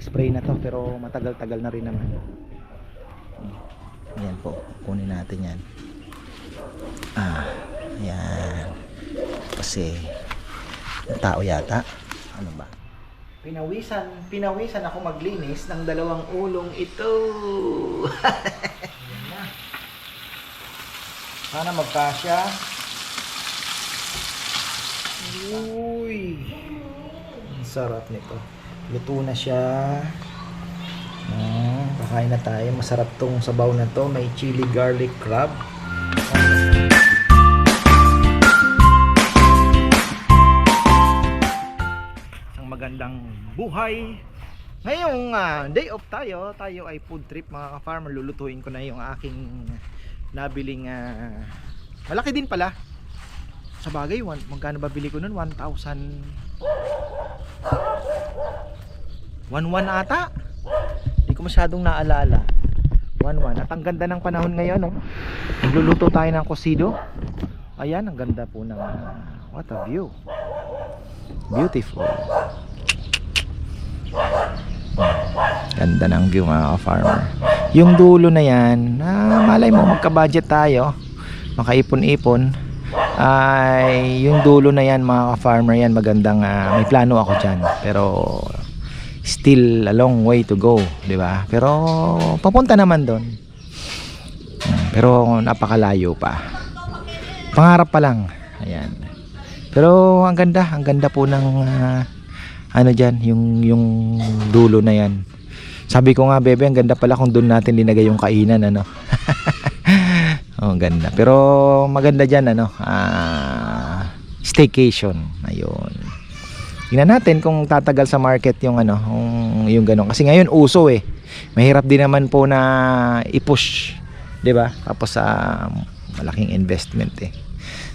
spray na to pero matagal-tagal na rin naman. Yan po kunin natin yan. Ah yan kasi yung tao yata. Ano ba? Pinawisan pinawisan ako maglinis ng dalawang ulong ito. Sana magkasya. Uy! Ang sarap nito luto na siya Ah, kakain na tayo. Masarap tong sabaw na to. May chili garlic crab. Ang magandang buhay. Ngayong ah, day off tayo, tayo ay food trip mga ka-farmer. Lulutuin ko na yung aking nabiling ah, malaki din pala. Sa bagay, one, magkano ba bili ko nun? 1,000 1,1 ata. Hindi ko masyadong naalala. 1-1. At ang ganda ng panahon ngayon, no? Nagluluto tayo ng kosido. Ayan, ang ganda po ng what a view. Beautiful. Ganda ng view mga ka-farmer. Yung dulo na yan, ah, malay mo magka-budget tayo. Makaipon-ipon. Ay, yung dulo na yan mga ka-farmer yan, magandang ah, may plano ako dyan. Pero still a long way to go, 'di ba? Pero papunta naman doon. Pero napakalayo pa. Pangarap pa lang. Ayan. Pero ang ganda, ang ganda po ng ah, ano diyan, yung yung dulo na 'yan. Sabi ko nga, bebe, ang ganda pala kung doon natin linagay yung kainan, ano. oh, ganda. Pero maganda diyan ano, ah, staycation. Ayun. Tingnan natin kung tatagal sa market yung ano, yung, yung ganun. Kasi ngayon uso eh. Mahirap din naman po na i-push, 'di ba? Tapos sa malaking investment eh.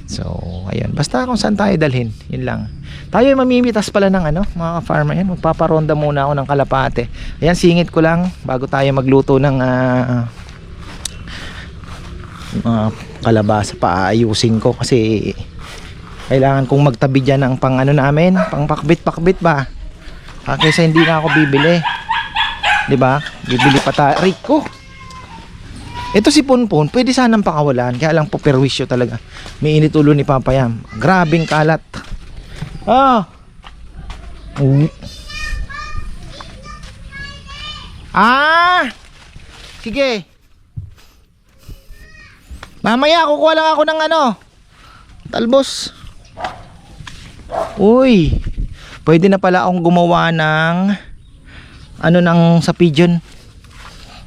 So, ayun. Basta kung saan tayo dalhin, yun lang. Tayo ay mamimitas pala ng ano, mga farmer yan. Magpaparonda muna ako ng kalapate. Ayan, singit ko lang bago tayo magluto ng ah, mga kalabasa pa ayusin ko kasi kailangan kong magtabi dyan ng pang ano namin pang pakbit-pakbit ba? Ah, kaysa hindi na ako bibili. Di ba? Bibili pa tayo Rico ito si Punpun pwede sanang pakawalan. Kaya lang po perwisyo talaga. May init ulo ni Papayam grabing kalat. Ah! Mm. ah! Sige. Mamaya kukuha lang ako ng ano. Talbos Uy, pwede na pala akong gumawa ng ano nang sa pigeon.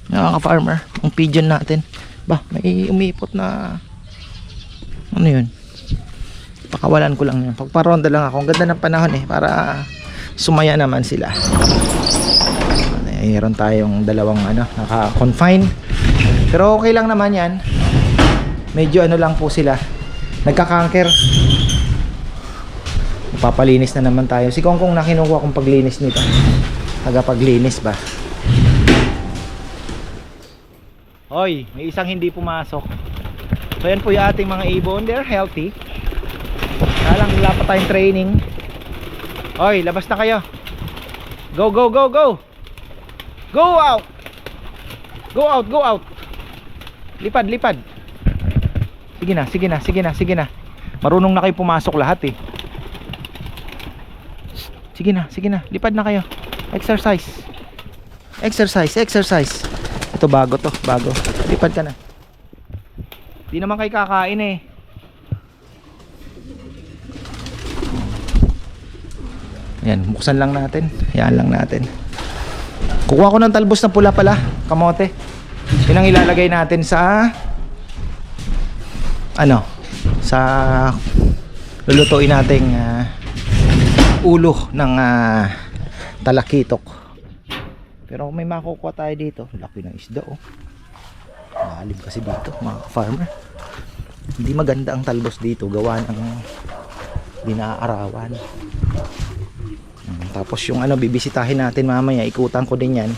Mga ka-farmer, ang pigeon natin. Ba, may umipot na ano yun? Pakawalan ko lang yun. Pagparonda lang ako. Ang ganda ng panahon eh, para sumaya naman sila. Mayroon tayong dalawang ano, naka-confine. Pero okay lang naman yan. Medyo ano lang po sila. Nagka-cancer. Papalinis na naman tayo. Si Kongkong na kinukuha kong paglinis nito. Tagapaglinis ba? Hoy, may isang hindi pumasok. So yan po yung ating mga ibon. They're healthy. Kaya lang wala pa tayong training. Hoy, labas na kayo. Go, go, go, go. Go out. Go out, go out. Lipad, lipad. Sige na, sige na, sige na, sige na. Marunong na kayo pumasok lahat eh. Sige na, sige na. Lipad na kayo. Exercise. Exercise, exercise. Ito bago to, bago. Lipad ka na. Di naman kayo kakain eh. Yan, buksan lang natin. Yan lang natin. Kukuha ko ng talbos na pula pala, kamote. Yun ang ilalagay natin sa ano, sa lulutuin nating ah, ulo ng ah, talakitok. Pero may makukuha tayo dito. Laki ng isda oh. Lalim kasi dito mga farmer. Hindi maganda ang talbos dito. Gawa ng dinaarawan. Hmm, Tapos yung ano bibisitahin natin mamaya. Ikutan ko din yan.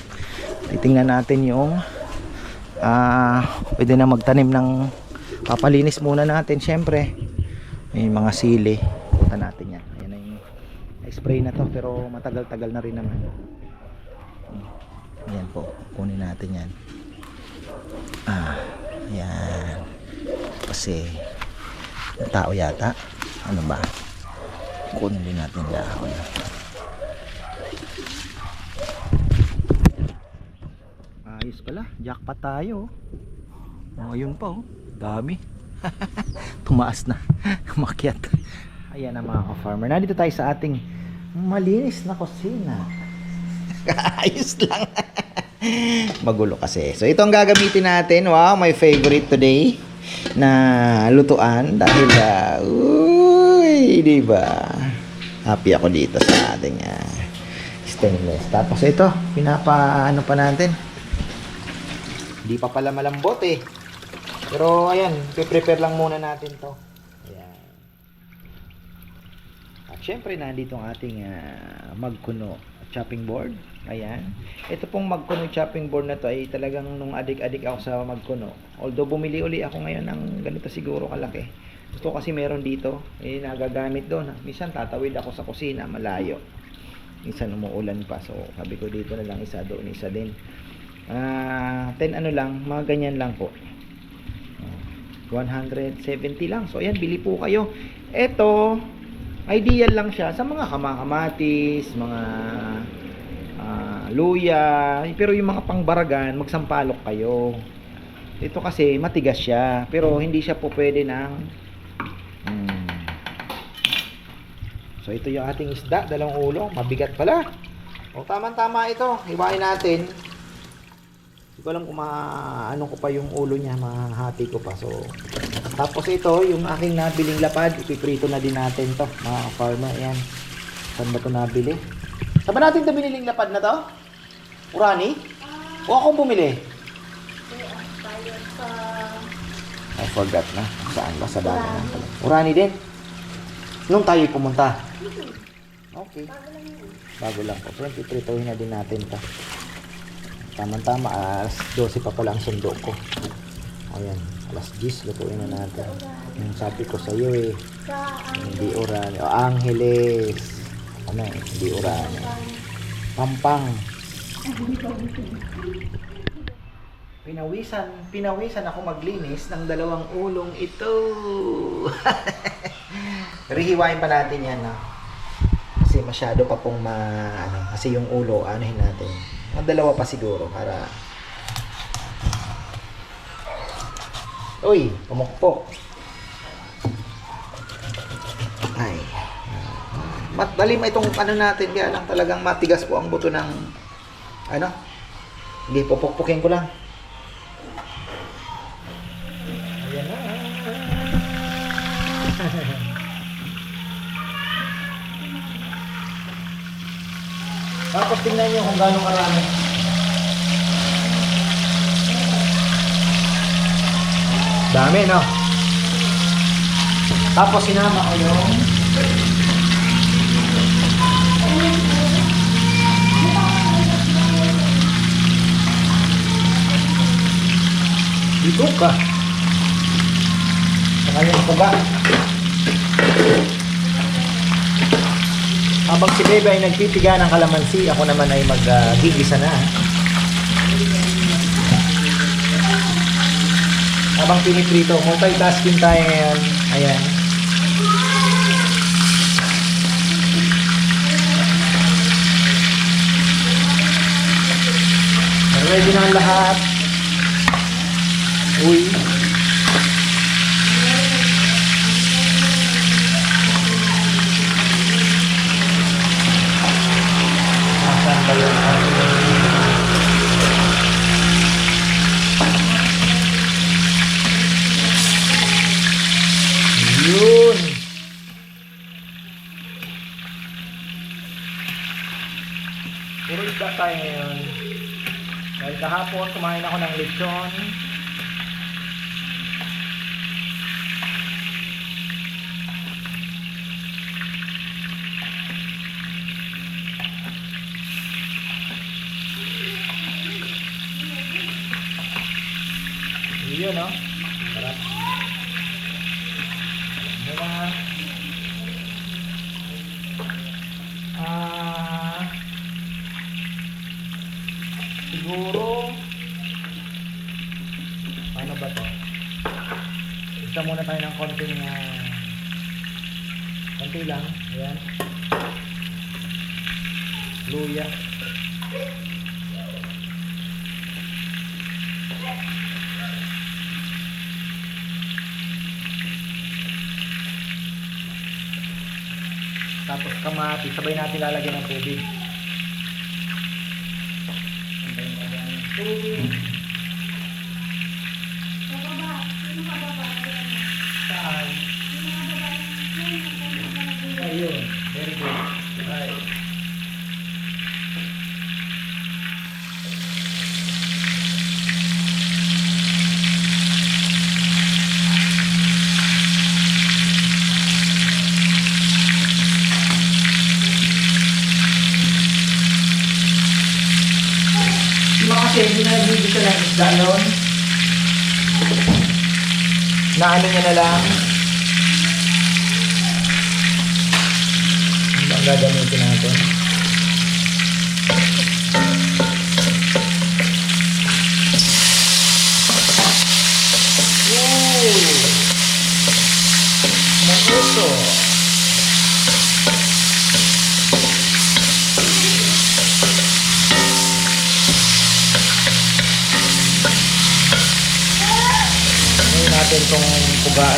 Titingnan natin yung ah pwede na magtanim ng papalinis muna natin syempre. May mga sili. Ikutan natin yan. Ayan na yung spray na to pero matagal-tagal na rin naman Ayan po, kunin natin yan. Ah, ayan. Kasi, tao yata. Ano ba? Kunin din natin dahon. Ayos pala, jackpot tayo. Oh, ayun pa oh. Dami. Tumaas na. Makyat. Ayan na mga ka-farmer. Nandito tayo sa ating malinis na kusina. Ayos lang. Magulo kasi. So ito ang gagamitin natin. Wow, my favorite today na lutuan dahil uh, uy, di ba? Happy ako dito sa ating uh, stainless. Tapos ito, pinapa ano pa natin. Hindi pa pala malambot eh. Pero ayan, prepare lang muna natin 'to. Ayan. At syempre nandito ang ating ah, magkuno chopping board. Ayan. Ito pong magkuno chopping board na to ay talagang nung adik-adik ako sa magkuno. Although bumili uli ako ngayon ng ganito siguro kalaki. Gusto kasi meron dito, eh nagagamit doon. Minsan tatawid ako sa kusina, malayo. Minsan umuulan pa, so sabi ko dito na lang isa doon, isa din. Ah, 10 ano lang, mga ganyan lang po. 170 lang. So ayan, bili po kayo. Ito, ideal lang siya sa mga kamakamatis, mga ah, luya, pero yung mga pangbaragan, magsampalok kayo. Ito kasi matigas siya, pero hindi siya po pwede ng mm. So ito yung ating isda, dalawang ulo, mabigat pala. O tama-tama ito, hiwain natin. Hindi ko alam kung ma ano ko pa yung ulo niya, mahati ko pa. So, tapos ito, yung aking nabiling lapad, ipiprito na din natin to, mga farmer. Ayan. Saan ba ito nabili? Saan ba natin ito biniling lapad na to? Urani? O akong bumili? I forgot na. Saan ba? Sa dami na. Urani din? Nung tayo pumunta? Okay. Bago lang po. So, ipipritohin na din natin to. Tama-tama, alas 12 pa pala ang sundo ko. Ayan, alas 10, lutuin na natin. Yung sabi ko sa iyo eh, hindi urani. O, Angeles. Ano eh, hindi urani. Pampang. Pinawisan, pinawisan ako maglinis ng dalawang ulong ito. Pero hiwain pa natin yan, no? Kasi masyado pa pong ma, ano, kasi yung ulo, anuhin natin. Mga dalawa pa siguro para Uy, pumukpok. Ay. Matalim itong ano natin, kaya lang talagang matigas po ang buto ng ano? Hindi, pupukpukin ko lang. Ayan na. Tapos tingnan nyo kung gaano karami. Dami, no? Tapos sinama ko yung Dito ka. Sa kanyang puga. Habang si Bebe ay nagpipiga ng kalamansi, ako naman ay mag-gigisa na. Habang piniprito, multitasking tayo ngayon. Ayan. Ready na ang lahat. Uy. Nasaan ba yung ating- Yun. Puro isda tayo ngayon. Dahil kahapon kumain ako ng lechon. Yun, no? Sarap. Muna. Ah. Siguro, ano ba to? Isa muna tayo ng konting, ah, konti lang. Ayan. Luya. Tapos kamati, sabay natin lalagyan ng tubig. Thank you. Ng isda. Na ano niya na lang. Ba ang gagamitin natin? Magusto. Ngayon natin itong mantika.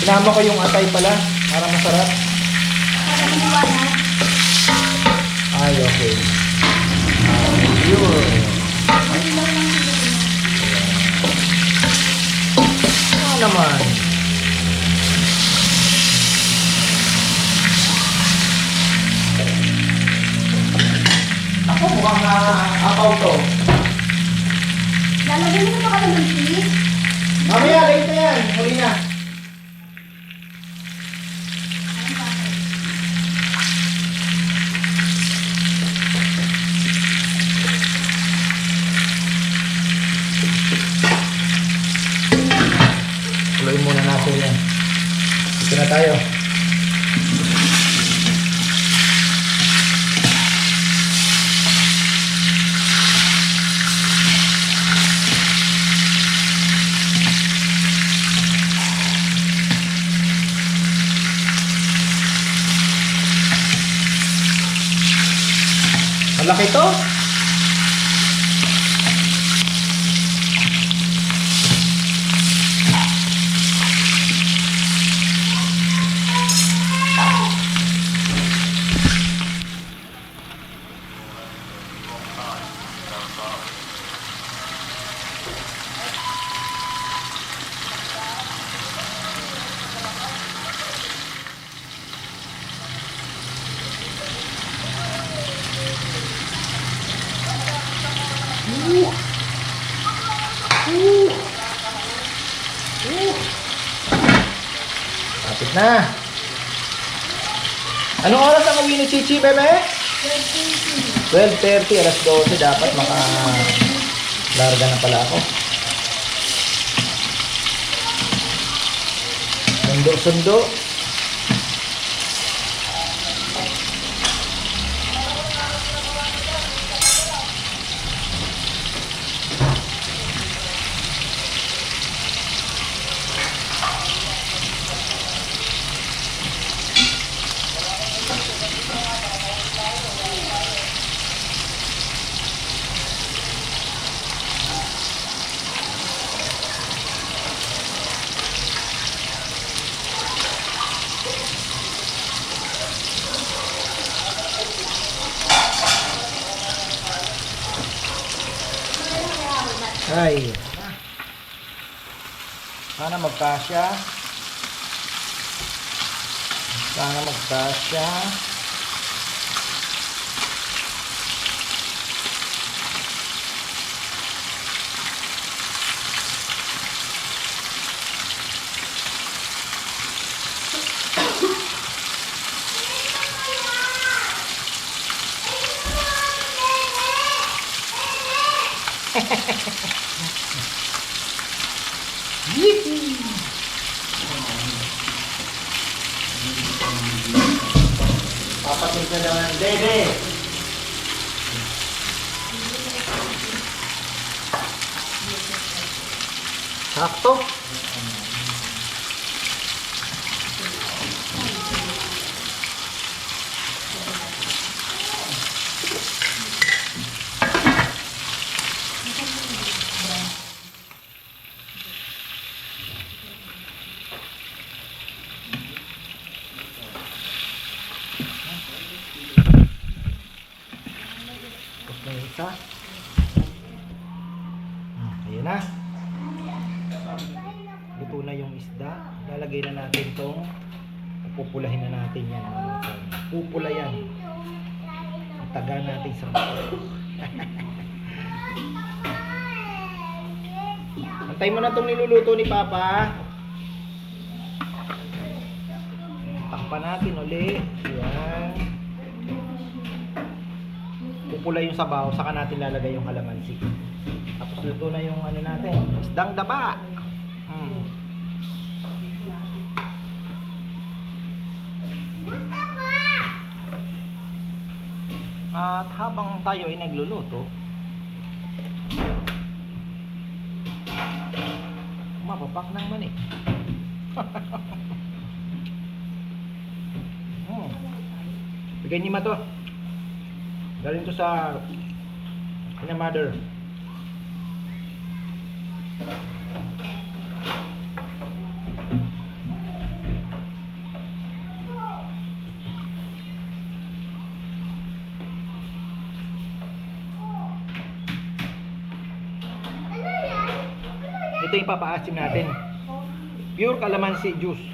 Sinama ko yung atay pala para masarap. Ay, okay. Ayun. Ano naman? Ako mukhang uh, apaw to. Lalagyan mo na ba kayo ng cheese? Mamaya, late na yan. Huli na. Tuloy muna natin yan. Dito na tayo. Malaki to. Na. Anong oras ang uwi ni Chichi, bebe? 12.30, alas 12 dapat maka larga na pala ako. Sundo-sundo. Ay. Sana magkasya. Sana magkasya. Hehehehe na naman, dede! Sakto. Niluluto ni Papa. Takpan natin uli. Yan. Pupula yung sabaw, saka natin lalagay yung kalamansi. Tapos luto na yung ano natin, isdang daba. Hmm. At habang tayo ay nagluluto, mapapak ng mani. hmm. Bigyan niyo ma to. Galing to sa ina mother. Ito yung papaasim natin. Pure calamansi juice.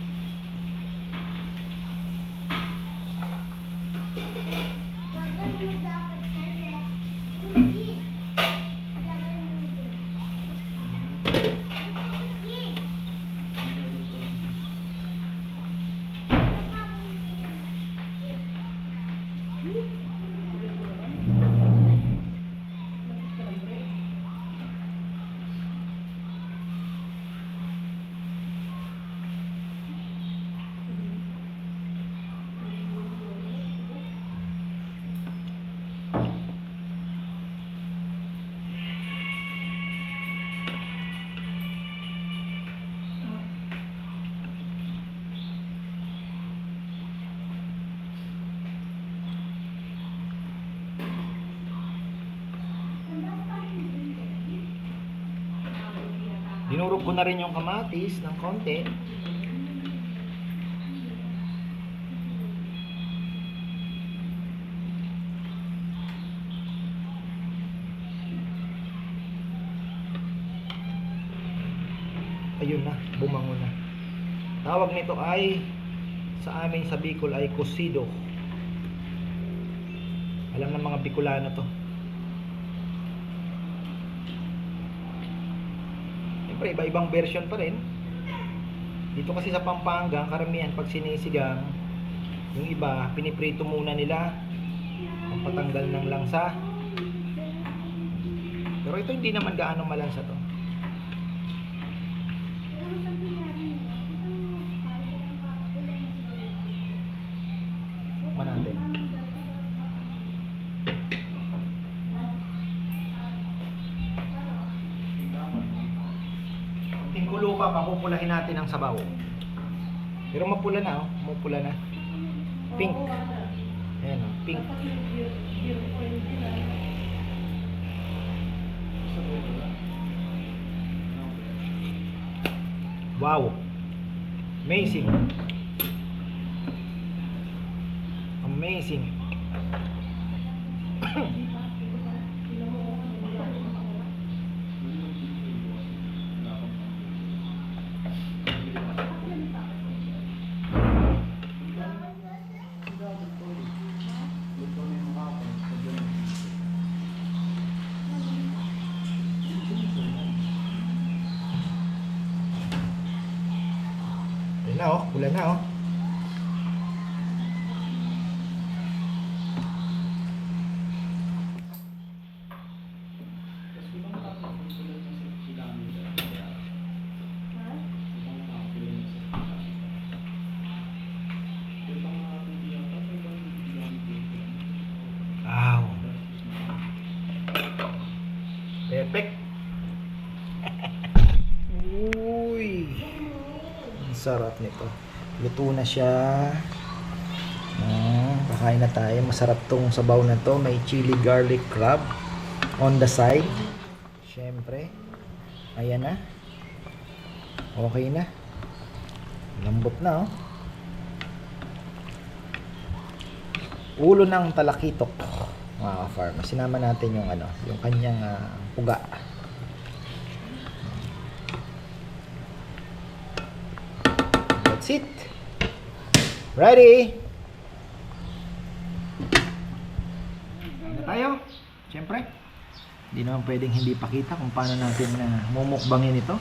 Dinurog ko na rin yung kamatis ng konti. Ayun na, bumango na. Tawag nito ay sa amin sa Bicol ay cosido. Alam ng mga Bicolano to. Siyempre, iba-ibang version pa rin. Dito kasi sa Pampanga, ang karamihan pag sinisigang, yung iba, piniprito muna nila ang patanggal ng langsa. Pero ito hindi naman gaano malansa to. Tingkulo pa, papupulahin natin ang sabaw. Pero mapula na, oh. Mapula na. Pink. Ayan, oh. Pink. Wow. Amazing. Amazing. Ayan na oh, pula na oh. Siya. Ah, kakain na tayo. Masarap tong sabaw na to. May chili garlic crab on the side. Siyempre. Ayan na. Okay na. Lambot na oh. Ulo ng talakitok. Mga ka-farmer. Sinama natin yung ano, yung kanyang ah, puga. That's it. Ready? Ano tayo? Siyempre. Hindi naman pwedeng hindi pakita kung paano natin na mumukbangin ito.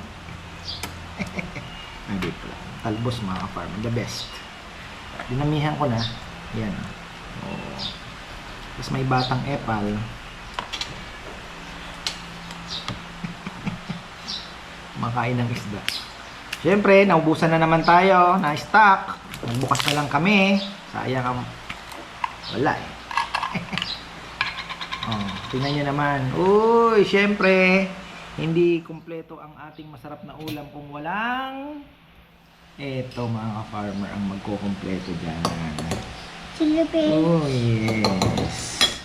Hindi pala. Talbos mga ka-farmer. The best. Dinamihan ko na. Yan. Oh. Tapos may batang epal. Makain ng isda. Siyempre, naubusan na naman tayo na stock. Nagbukas na lang kami. Sayang ang... Wala eh. oh, tingnan nyo naman. Uy, siyempre, hindi kumpleto ang ating masarap na ulam kung walang... Eto mga farmer ang magkukumpleto dyan. Silipin. Oh, yes.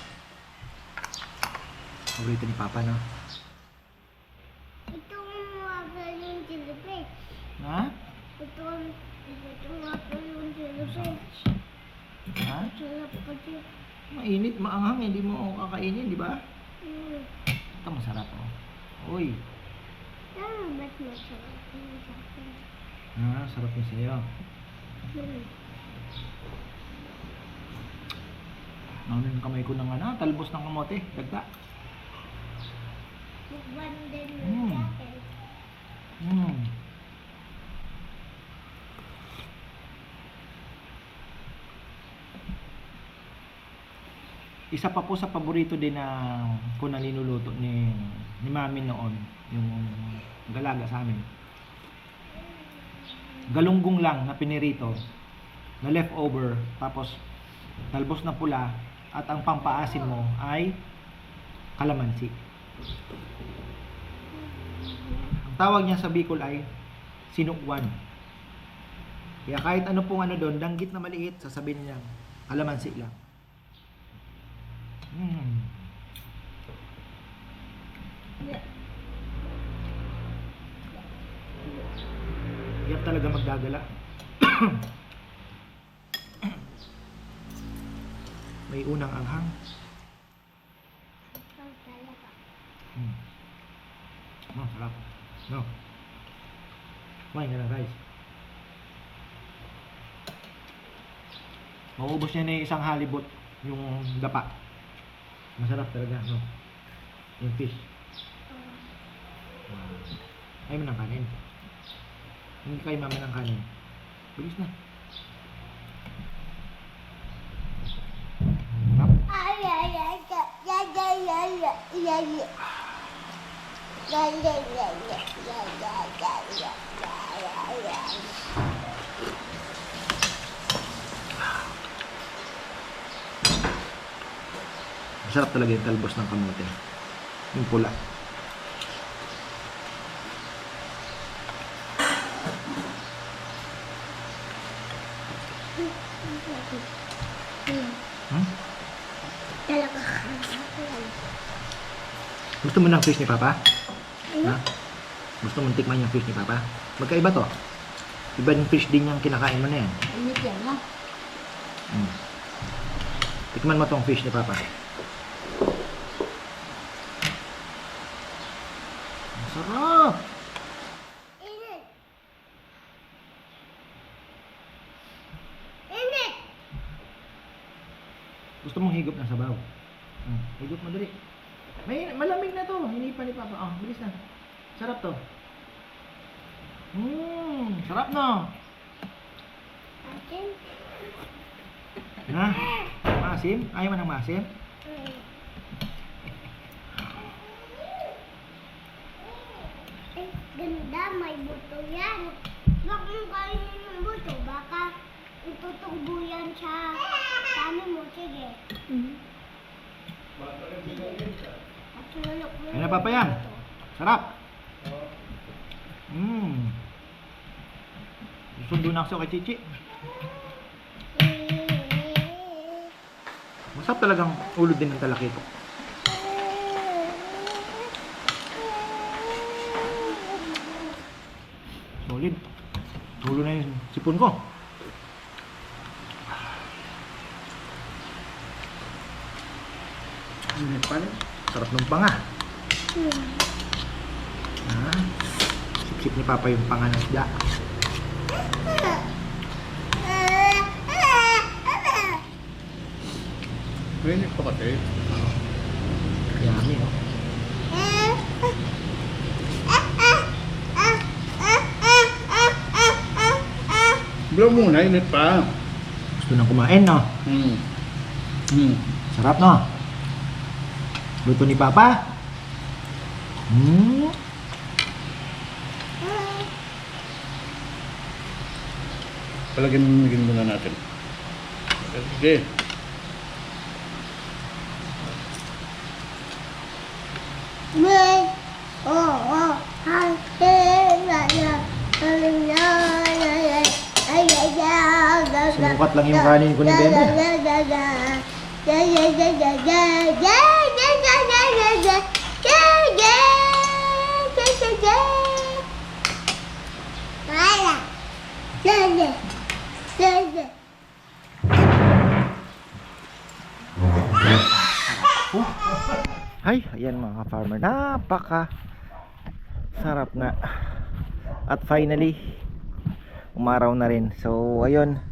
Paborito ni Papa, no? Ito ang mga yung silipin. Ha? Ito ang ito nga po yung silipin. Ha? Sarap kasi. Mainit, maanghang, hindi mo kakainin, di ba? Hmm. Ito masarap, oh. Uy, Tama ba't masarap ah, sarap yun sa'yo. Hmm. Namin yung kamay ko ng ano, talbos ng kamote, dagda. Mukbang din Hmm. yung sa akin. Mm. Isa pa po sa paborito din na ko na ni ni Mami noon, yung galaga sa amin. Galunggong lang na pinirito, na leftover, tapos talbos na pula, at ang pampaasim mo ay kalamansi. Ang tawag niya sa Bicol ay sinukwan. Kaya kahit ano pong ano doon, danggit na maliit, sasabihin niya, kalamansi lang. Mm. Hirap talaga magdadala. May unang anghang. Mm. Oh, sarap. No. Kumain ka na guys. Mauubos niya na yung isang halibot yung dapa. Masarap talaga, no? Yung fish. Wow. Ay mo ng kanin. Hindi kayo mama ng kanin. Bilis na. Sarap. Ay, ay, ay, ay, ay, ay, Masarap talaga yung talbos ng kamote. Yung pula. Hmm? Gusto mo ng fish ni Papa? Ha? Gusto mo tikman yung fish ni Papa? Magkaiba to. Iba yung fish din yung kinakain mo na yan. Init yan, no? Hmm. Tikman mo tong fish ni Papa. Sarap! Init. Init. Gusto mong higop ng sabaw? Hmm. Higop mo dali. May malamig na to. Hinipa ni Papa. Oh, bilis na. Sarap to. Hmm, sarap no. Atin. Ha? Maasim? Ayaw mo ng maasim? Mm. Ganda, may buto yan. Huwag mong kainin yung buto, baka itutubo yan sa kami mo. Sige. Mo Ano, yung Papa, yan? Sarap. Mmm. Sundo na ako kay Chichi. Masarap talagang ulo din ng talakito. Solid. Tulo na yung sipon ko. Init pa rin. Sarap ng panga. Ah, sip-sip ni Papa yung panga ng isda. Mainit pa kasi. Yummy, oh. Blow muna, init pa. Gusto nang kumain, no? Hmm. Hmm. Sarap, no? Luto ni Papa. Hmm. Palagyan mamigin muna natin. Sige. Sumukat lang yung kanin ko ni Bebe. Ay, ayan mga ka-farmer. Napaka sarap nga. At finally, umaraw na rin. So, ayun.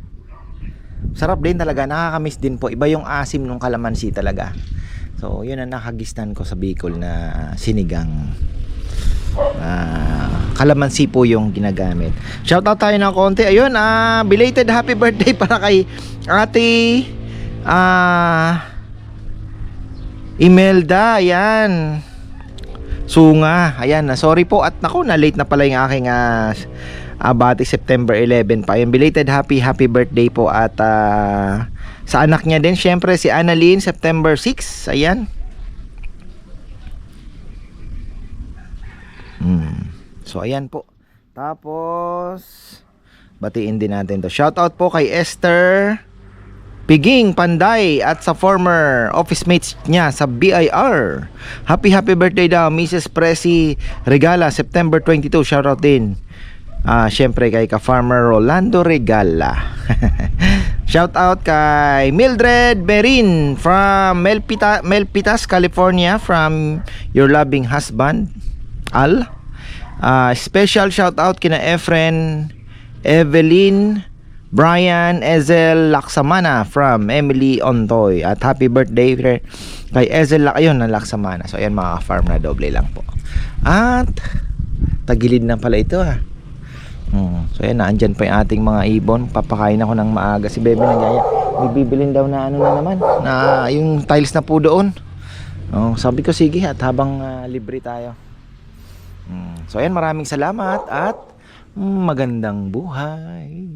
Sarap din talaga. Nakakamiss din po. Iba yung asim ng kalamansi talaga. So, yun ang nakagistan ko sa Bicol na sinigang. Ah, kalamansi po yung ginagamit. Shoutout tayo ng konti. Ayun, ah, belated happy birthday para kay Ate ah Imelda, ayan. Sunga, ayan. Sorry po at nako na late na pala yung aking ah, abati September 11 pa. Yung belated happy happy birthday po at ah, sa anak niya din syempre si Annalyn September 6. Ayan. Hmm. So ayan po. Tapos batiin din natin to. Shout out po kay Esther Piging Panday at sa former office mates niya sa BIR. Happy happy birthday daw Mrs. Presi Regala September 22 shout out din. Ah, syempre kay ka-farmer Rolando Regala. shout out kay Mildred Berin from Melpita, Melpitas, California from your loving husband Al. Ah, special shout out kina Efren Evelyn Brian Ezel Laksamana from Emily Ontoy at happy birthday kay Ezel Lak ayun ng Laksamana. So ayan mga farm na doble lang po. At tagilid na pala ito ah. Hmm. So ayan na andyan pa yung ating mga ibon. Papakain ako ng maaga si Bebe nagyaya. May bibilin daw na ano na naman na yung tiles na po doon. Oh, sabi ko sige at habang ah, libre tayo. Hmm. So ayan maraming salamat at magandang buhay.